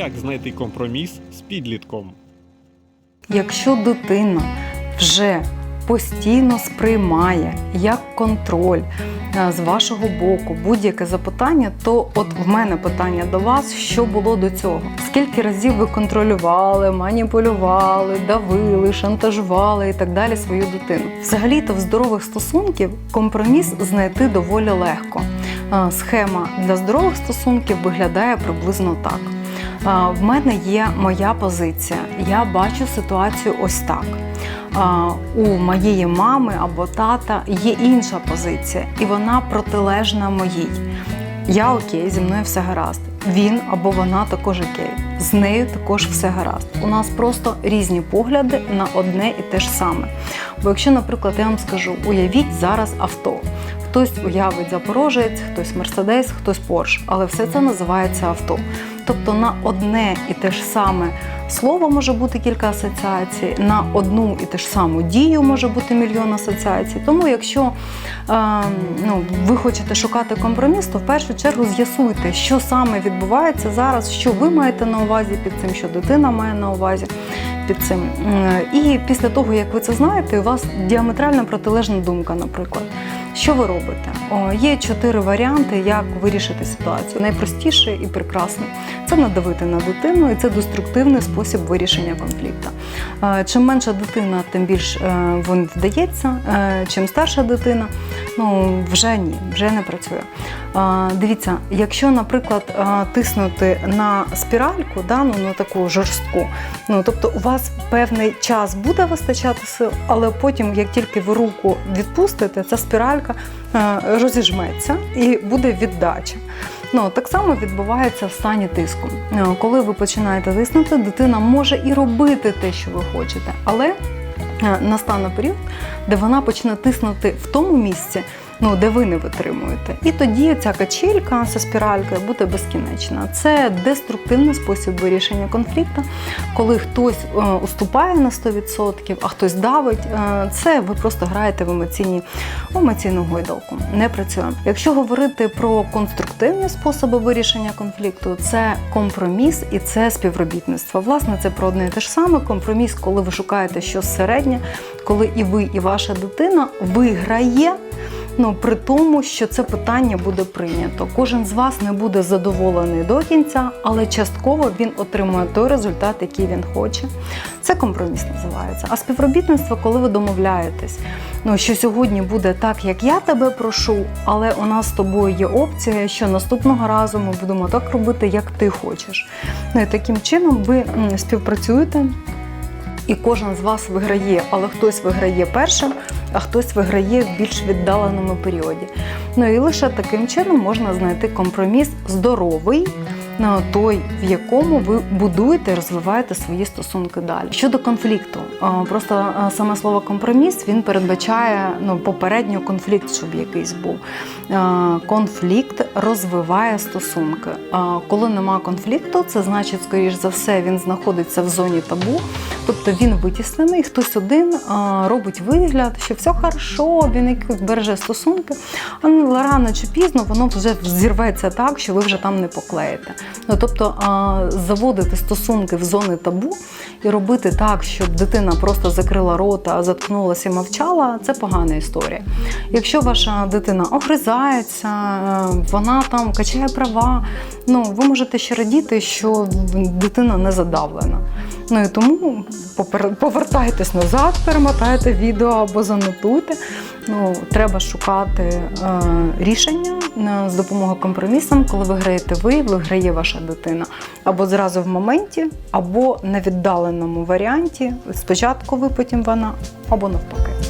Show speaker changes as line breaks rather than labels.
Як знайти компроміс з підлітком?
Якщо дитина вже постійно сприймає як контроль е, з вашого боку будь-яке запитання, то от в мене питання до вас, що було до цього? Скільки разів ви контролювали, маніпулювали, давили, шантажували і так далі свою дитину? Взагалі-то в здорових стосунків компроміс знайти доволі легко. Е, Схема для здорових стосунків виглядає приблизно так. В мене є моя позиція. Я бачу ситуацію ось так. У моєї мами або тата є інша позиція, і вона протилежна моїй. Я окей, зі мною все гаразд. Він або вона також окей. З нею також все гаразд. У нас просто різні погляди на одне і те ж саме. Бо якщо, наприклад, я вам скажу, уявіть зараз авто. Хтось уявить Запорожець, хтось Мерседес, хтось Порш, але все це називається авто. Тобто на одне і те ж саме слово може бути кілька асоціацій, на одну і те ж саму дію може бути мільйон асоціацій. Тому, якщо е, ну, ви хочете шукати компроміс, то в першу чергу з'ясуйте, що саме відбувається зараз, що ви маєте на увазі під цим, що дитина має на увазі під цим. Е, І після того, як ви це знаєте, у вас діаметрально протилежна думка, наприклад. Що ви робите? О, є чотири варіанти, як вирішити ситуацію. Найпростіше і прекрасне це надавити на дитину, і це деструктивний спосіб вирішення конфлікту. Е, Чим менша дитина, тим більш е, він вдається. Е, Чим старша дитина, ну вже ні, вже не працює. Е, Дивіться, якщо, наприклад, тиснути на спіральку, да, ну, на таку жорстку, ну тобто у вас певний час буде вистачати сил, але потім, як тільки ви руку відпустите, ця спіралька розіжметься і буде віддача. Ну, так само відбувається в стані тиску. Коли ви починаєте тиснути, дитина може і робити те, що ви хочете, але настане період, де вона почне тиснути в тому місці, ну, де ви не витримуєте. І тоді ця качелька зі спіралькою буде безкінечна. Це деструктивний спосіб вирішення конфлікту, коли хтось е, уступає на 100%, а хтось давить. Е, це ви просто граєте в емоційні в емоційну гойдалку. Не працює. Якщо говорити про конструктивні способи вирішення конфлікту, це компроміс і це співробітництво. Власне, це про одне і те ж саме. Компроміс, коли ви шукаєте щось середнє, коли і ви, і ваша дитина виграє. Ну, при тому, що це питання буде прийнято. Кожен з вас не буде задоволений до кінця, але частково він отримує той результат, який він хоче. Це компроміс називається. А співробітництво, коли ви домовляєтесь, ну що сьогодні буде так, як я тебе прошу, але у нас з тобою є опція, що наступного разу ми будемо так робити, як ти хочеш. Ну і таким чином ви співпрацюєте. І кожен з вас виграє, але хтось виграє першим, а хтось виграє в більш віддаленому періоді. Ну і лише таким чином можна знайти компроміс здоровий, ну, той, в якому ви будуєте і розвиваєте свої стосунки далі. Щодо конфлікту, просто саме слово компроміс він передбачає ну, попередньо конфлікт, щоб якийсь був. Конфлікт розвиває стосунки. Коли нема конфлікту, це значить, скоріш за все, він знаходиться в зоні табу. Тобто він витіснений, хтось один робить вигляд, що все хорошо, він якось береже стосунки, а ну, рано чи пізно воно вже зірветься так, що ви вже там не поклеїте. Ну, тобто заводити стосунки в зони табу і робити так, щоб дитина просто закрила рота, заткнулася і мовчала, це погана історія. Якщо ваша дитина огризається, е, вона там качає права, ну ви можете ще радіти, що дитина не задавлена. Ну і тому повертайтесь назад, перемотайте відео або занотуйте. Ну, треба шукати е, рішення з допомогою компромісам, коли виграєте ви, виграє ваша дитина. Або зразу в моменті, або на віддаленому варіанті. Спочатку ви, потім вона, або навпаки.